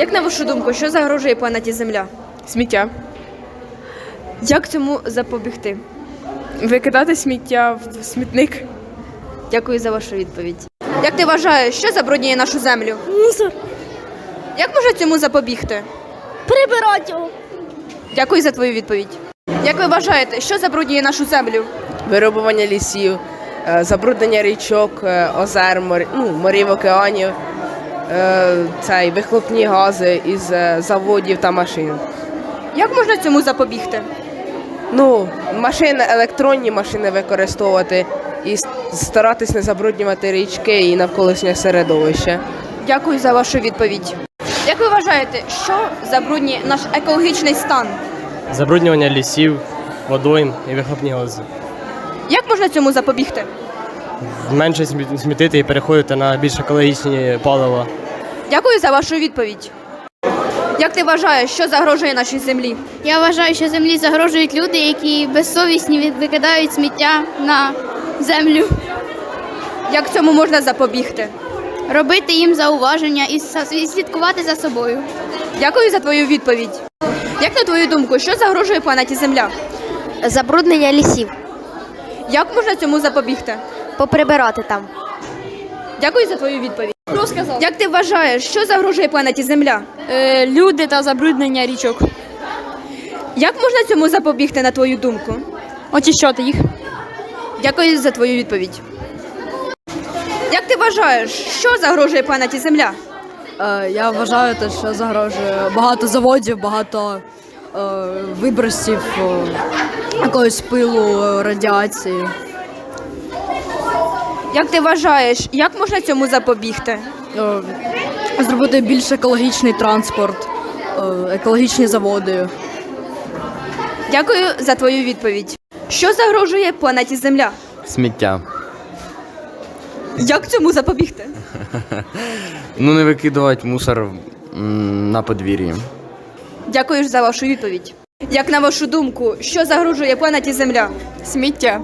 Як на вашу думку, що загрожує планеті Земля? Сміття. Як цьому запобігти? Викидати сміття в смітник. Дякую за вашу відповідь. Як ти вважаєш, що забруднює нашу землю? Мусор. Як можна цьому запобігти? Прибирати його. Дякую за твою відповідь. Як ви вважаєте, що забруднює нашу землю? Вирубування лісів, е, забруднення річок, е, озер, мор- ну, морів, океанів, цей, вихлопні гази із е, заводів та машин. Як можна цьому запобігти? Ну, машини, електронні машини використовувати і старатись не забруднювати річки і навколишнє середовище. Дякую за вашу відповідь. Як ви вважаєте, що забруднює наш екологічний стан? Забруднювання лісів, водойм і вихлопні гази. Як можна цьому запобігти? Менше смі- смітити і переходити на більш екологічні палива. Дякую за вашу відповідь. Як ти вважаєш, що загрожує нашій землі? Я вважаю, що землі загрожують люди, які безсовісні викидають сміття на землю. Як цьому можна запобігти? Робити їм зауваження і і слідкувати за собою. Дякую за твою відповідь. Як на твою думку, що загрожує планеті Земля? Забруднення лісів, Як можна цьому запобігти? поприбирати там. Дякую за твою відповідь. Як ти вважаєш, що загрожує планеті Земля? Е, люди та забруднення річок. Як можна цьому запобігти, на твою думку? Очищати їх. Дякую за твою відповідь. Як ти вважаєш, що загрожує планеті Земля? Е, Я вважаю, те, що загрожує багато заводів, багато вибросів е, якогось пилу, е, радіації. Як ти вважаєш, як можна цьому запобігти? Е, Зробити більш екологічний транспорт, е, екологічні заводи. Дякую за твою відповідь. Що загрожує планеті Земля? Сміття. Як цьому запобігти? Ну, не викидувати мусор на подвір'ї. Дякую за вашу відповідь. Як на вашу думку, що загрожує планеті Земля? Сміття.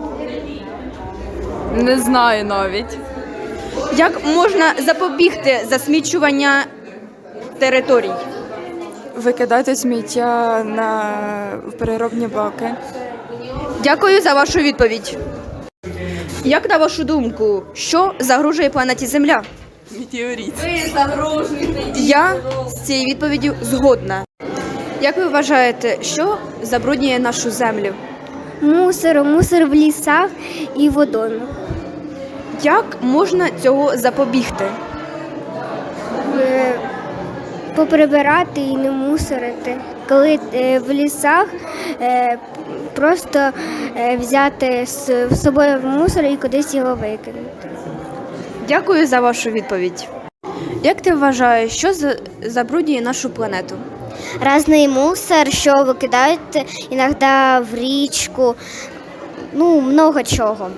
Не знаю навіть. Як можна запобігти засмічування територій? Викидати сміття на переробні баки. Дякую за вашу відповідь. Як на вашу думку, що загрожує планеті Земля? Метеорит. Я з цією відповіддю згодна. Як ви вважаєте, що забруднює нашу землю? Мусор, мусор в лісах і водоймах. Як можна цього запобігти? Е, Поприбирати і не мусорити. Коли е, в лісах е, просто е, взяти з з собою в мусор і кудись його викинути. Дякую за вашу відповідь. Як ти вважаєш, що забруднює нашу планету? Разний мусор, що викидають іноді в річку, ну, много чого.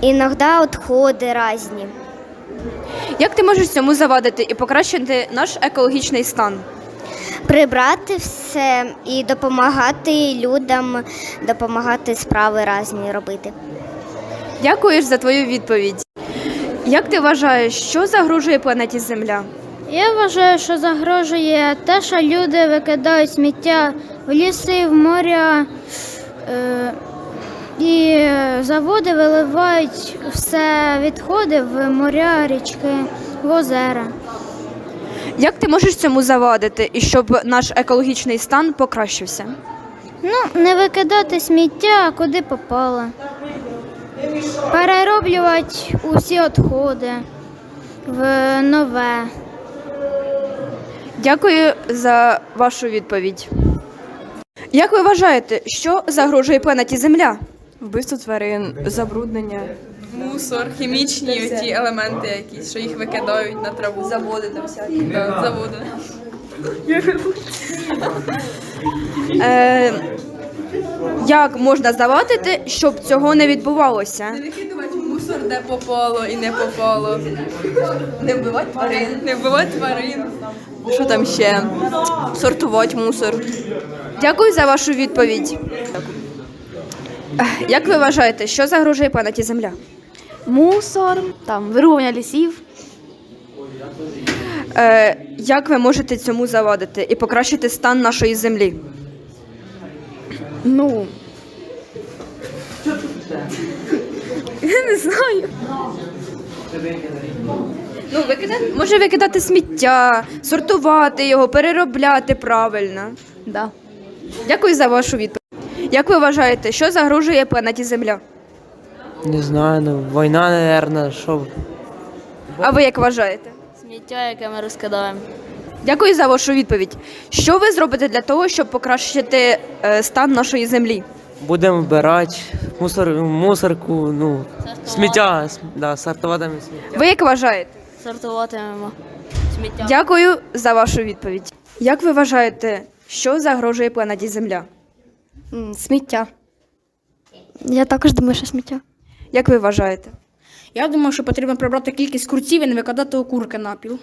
Іноді відходи різні. Як ти можеш цьому завадити і покращити наш екологічний стан? Прибрати все і допомагати людям, допомагати справи різні робити. Дякую за твою відповідь. Як ти вважаєш, що загрожує планеті Земля? Я вважаю, що загрожує те, що люди викидають сміття в ліси, в моря. Е, і заводи виливають все відходи в моря, річки, в озера. Як ти можеш цьому завадити і щоб наш екологічний стан покращився? Ну, не викидати сміття, куди попало. Перероблювати усі відходи в нове. Дякую за вашу відповідь. Як ви вважаєте, що загрожує планеті Земля? Вбивство тварин, забруднення. Мусор, хімічні ті елементи якісь, що їх викидають на траву. Заводи там всякі. Да, заводи. Е, як можна завадити, щоб цього не відбувалося? Викидувати мусор, де попало і не попало. Не вбивати тварин. Не вбивати тварин. Що там ще? Сортувати мусор. Дякую за вашу відповідь. Як ви вважаєте, що загрожує планеті Земля? Мусор, там вирубування лісів. Е, як ви можете цьому завадити і покращити стан нашої землі? Ну, Ну, викидати, може викидати сміття, сортувати його, переробляти правильно. да. Дякую за вашу відповідь. Як ви вважаєте, що загрожує планеті Земля? Не знаю, ну війна, наверное, що. А ви як вважаєте? Сміття, яке ми розкидаємо. Дякую за вашу відповідь. Що ви зробите для того, щоб покращити е, стан нашої землі? Будемо вбирати мусор, мусорку, ну, сміття, с- да, сортуватиме сміття. Ви як вважаєте? Сортуватимемо сміття. Дякую за вашу відповідь. Як ви вважаєте, що загрожує планеті Земля? Сміття. Я також думаю, що сміття. Як ви вважаєте? Я думаю, що потрібно прибрати кількість курців і не викидати окурки на піл.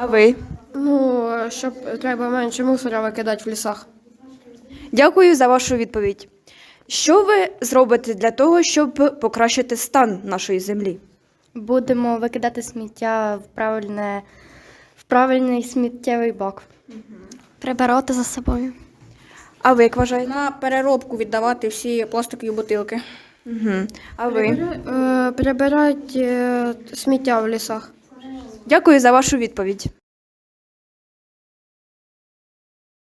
А ви? Ну, щоб треба менше мусора викидати в лісах. Дякую за вашу відповідь. Що ви зробите для того, щоб покращити стан нашої землі? Будемо викидати сміття в правильне, в правильний сміттєвий бак. Прибирати за собою. А ви як вважаєте? На переробку віддавати всі пластикові бутилки. Угу. А ви? Е, прибирати сміття в лісах. Дякую за вашу відповідь.